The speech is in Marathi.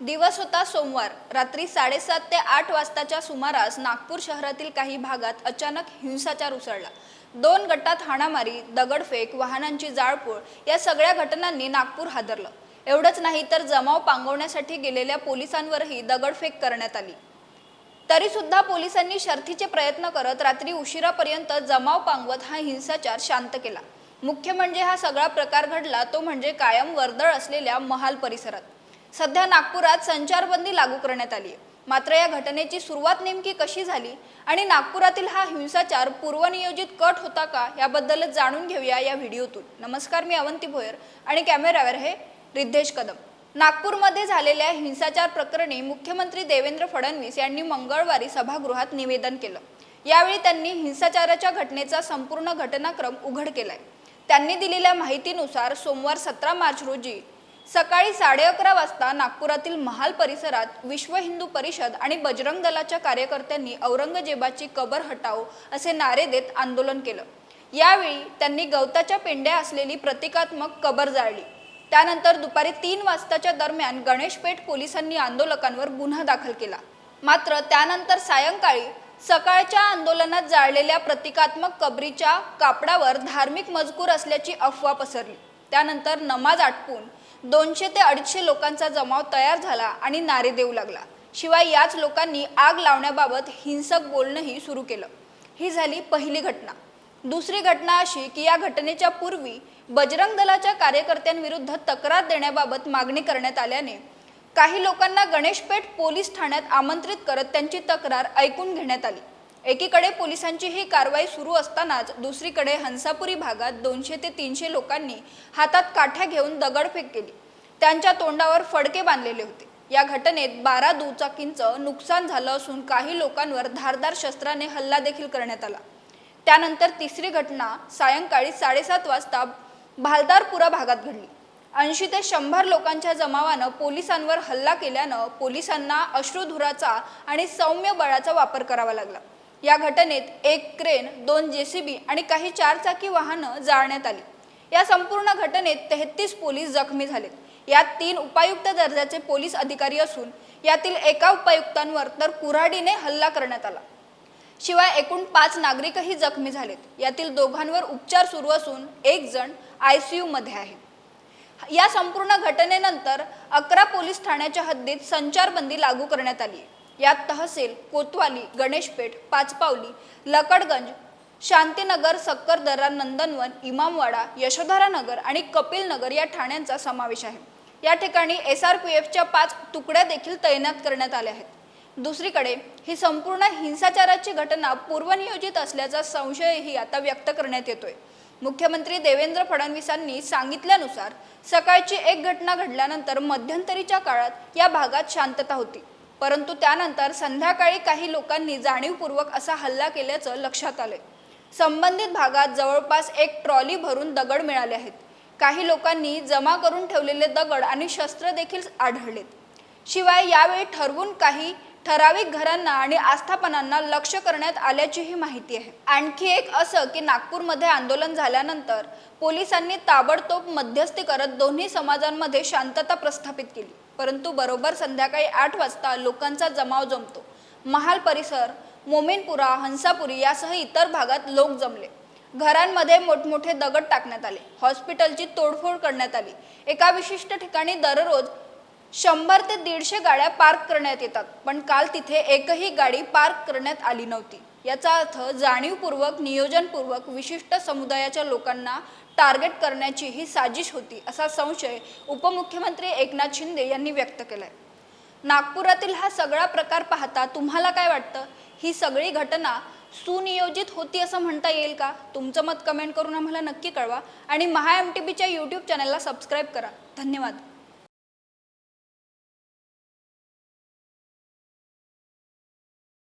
दिवस होता सोमवार. रात्री साडेसात ते आठ वाजताच्या सुमारास नागपूर शहरातील काही भागात अचानक हिंसाचार उसळला. दोन गटात हाणामारी दगडफेक वाहनांची जाळपोळ या सगळ्या घटनांनी नागपूर हादरलं. एवढंच नाही तर जमाव पांगवण्यासाठी गेलेल्या पोलिसांवरही दगडफेक करण्यात आली. तरी सुद्धा पोलिसांनी शर्थीचे प्रयत्न करत रात्री उशिरापर्यंत जमाव पांगवत हा हिंसाचार शांत केला. मुख्य म्हणजे हा सगळा प्रकार घडला तो म्हणजे कायम वर्दळ असलेल्या महाल परिसरात. सध्या नागपुरात संचारबंदी लागू करण्यात आली आहे. मात्र या घटनेची सुरुवात नेमकी कशी झाली आणि नागपुरातील हा हिंसाचार पूर्वनियोजित कट होता का याबद्दलच जाणून घेऊया या व्हिडिओतून. नमस्कार मी अवंती भोयर आणि कॅमेरावर हे रिद्धेश कदम. नागपूरमध्ये झालेल्या हिंसाचार प्रकरणी मुख्यमंत्री देवेंद्र फडणवीस यांनी मंगळवारी सभागृहात निवेदन केलं. यावेळी त्यांनी हिंसाचाराच्या घटनेचा संपूर्ण घटनाक्रम उघड केलाय. त्यांनी दिलेल्या माहितीनुसार सोमवार सतरा मार्च रोजी सकाळी साडे अकरा वाजता नागपुरातील महाल परिसरात विश्व हिंदू परिषद आणि बजरंग दलाच्या कार्यकर्त्यांनी औरंगजेबाची कबर हटाओ असे नारे देत आंदोलन केलं. यावेळी त्यांनी गवताच्या पेंड्या असलेली प्रतिकात्मक कबर जाळली. त्यानंतर दुपारी तीन वाजताच्या दरम्यान गणेशपेठ पोलिसांनी आंदोलकांवर गुन्हा दाखल केला. मात्र त्यानंतर सायंकाळी सकाळच्या आंदोलनात जाळलेल्या प्रतिकात्मक कबरीच्या कापडावर धार्मिक मजकूर असल्याची अफवा पसरली. त्यानंतर नमाज आटपून दोनशे ते अडीचशे लोकांचा जमाव तयार झाला आणि नारे देऊ लागला. शिवाय याच लोकांनी आग लावण्याबाबत हिंसक बोलणंही सुरू केलं. ही झाली पहिली घटना. दुसरी घटना अशी की या घटनेच्या पूर्वी बजरंग दलाच्या कार्यकर्त्यांविरुद्ध तक्रार देण्याबाबत मागणी करण्यात आल्याने काही लोकांना गणेशपेठ पोलीस ठाण्यात आमंत्रित करत त्यांची तक्रार ऐकून घेण्यात आली. एकीकडे पोलिसांची ही कारवाई सुरू असतानाच दुसरीकडे हंसापुरी भागात दोनशे ते तीनशे लोकांनी हातात काठ्या घेऊन दगडफेक केली. त्यांच्या तोंडावर फडके बांधलेले होते. या घटनेत बारा दुचाकींचं नुकसान झालं असून काही लोकांवर धारदार शस्त्राने हल्ला देखील करण्यात आला. त्यानंतर तिसरी घटना सायंकाळी साडेसात वाजता भालदारपुरा भागात घडली. ऐंशी ते शंभर लोकांच्या जमावानं पोलिसांवर हल्ला केल्यानं पोलिसांना अश्रुधुराचा आणि सौम्य बळाचा वापर करावा लागला. या घटनेत एक क्रेन दोन जेसीबी आणि काही चारचाकी वाहनं जाळण्यात आली. या संपूर्ण घटनेत तेहतीस पोलीस जखमी झालेत यात तीन उपायुक्त दर्जाचे पोलीस अधिकारी असून यातील एका उपायुक्तांवर तर कुऱ्हाडीने हल्ला करण्यात आला. शिवाय एकूण पाच नागरिकही जखमी झालेत. यातील दोघांवर उपचार सुरू असून एक जण आय सी मध्ये आहे. या संपूर्ण घटनेनंतर अकरा पोलीस ठाण्याच्या हद्दीत संचारबंदी लागू करण्यात आली आहे. यात तहसील कोतवाली गणेशपेठ पाचपावली लकडगंज शांतीनगर सक्करदरा नंदनवन इमामवाडा यशोधरा नगर आणि कपिल नगर या ठाण्यांचा समावेश आहे. या ठिकाणी एस आर पी एफच्या पाच तुकड्या देखील तैनात करण्यात आल्या आहेत. दुसरीकडे ही संपूर्ण हिंसाचाराची घटना पूर्वनियोजित असल्याचा संशयही आता व्यक्त करण्यात येतोय. मुख्यमंत्री देवेंद्र फडणवीसांनी सांगितल्यानुसार सकाळची एक घटना घडल्यानंतर मध्यंतरीच्या काळात या भागात शांतता होती. परंतु त्यानंतर संध्याकाळी काही लोकांनी जाणीवपूर्वक असा हल्ला केल्याचं लक्षात आले संबंधित भागात जवळपास एक ट्रॉली भरून दगड मिळाले आहेत. काही लोकांनी जमा करून ठेवलेले दगड आणि शस्त्र देखील आढळलेत. शिवाय यावेळी ठरवून काही ठराविक घरांना आणि आस्थापनांना लक्ष करण्यात आल्याचीही माहिती आहे. आणखी एक असं की नागपूरमध्ये आंदोलन झाल्यानंतर पोलिसांनी ताबडतोब मध्यस्थी करत दोन्ही समाजांमध्ये शांतता प्रस्थापित केली. परंतु बरोबर संध्याकाळी आठ वाजता लोकांचा जमाव जमतो. महाल परिसर मोमीनपुरा हंसापुरी यासह इतर भागात लोक जमले. घरांमध्ये मोठमोठे दगड टाकण्यात आले. हॉस्पिटलची तोडफोड करण्यात आली. एका विशिष्ट ठिकाणी दररोज शंभर ते दीडशे गाड्या पार्क करण्यात येतात पण काल तिथे एकही गाडी पार्क करण्यात आली नव्हती. याचा अर्थ जाणीवपूर्वक नियोजनपूर्वक विशिष्ट समुदायाच्या लोकांना टार्गेट करण्याची ही साजिश होती असा संशय उपमुख्यमंत्री एकनाथ शिंदे यांनी व्यक्त केलाय. नागपुरातील हा सगळा प्रकार पाहता तुम्हाला काय वाटतं? ही सगळी घटना सुनियोजित होती असं म्हणता येईल का? तुमचं मत कमेंट करून आम्हाला नक्की कळवा. आणि महा एम टी बीच्या यूट्यूब चॅनलला सबस्क्राईब करा. धन्यवाद.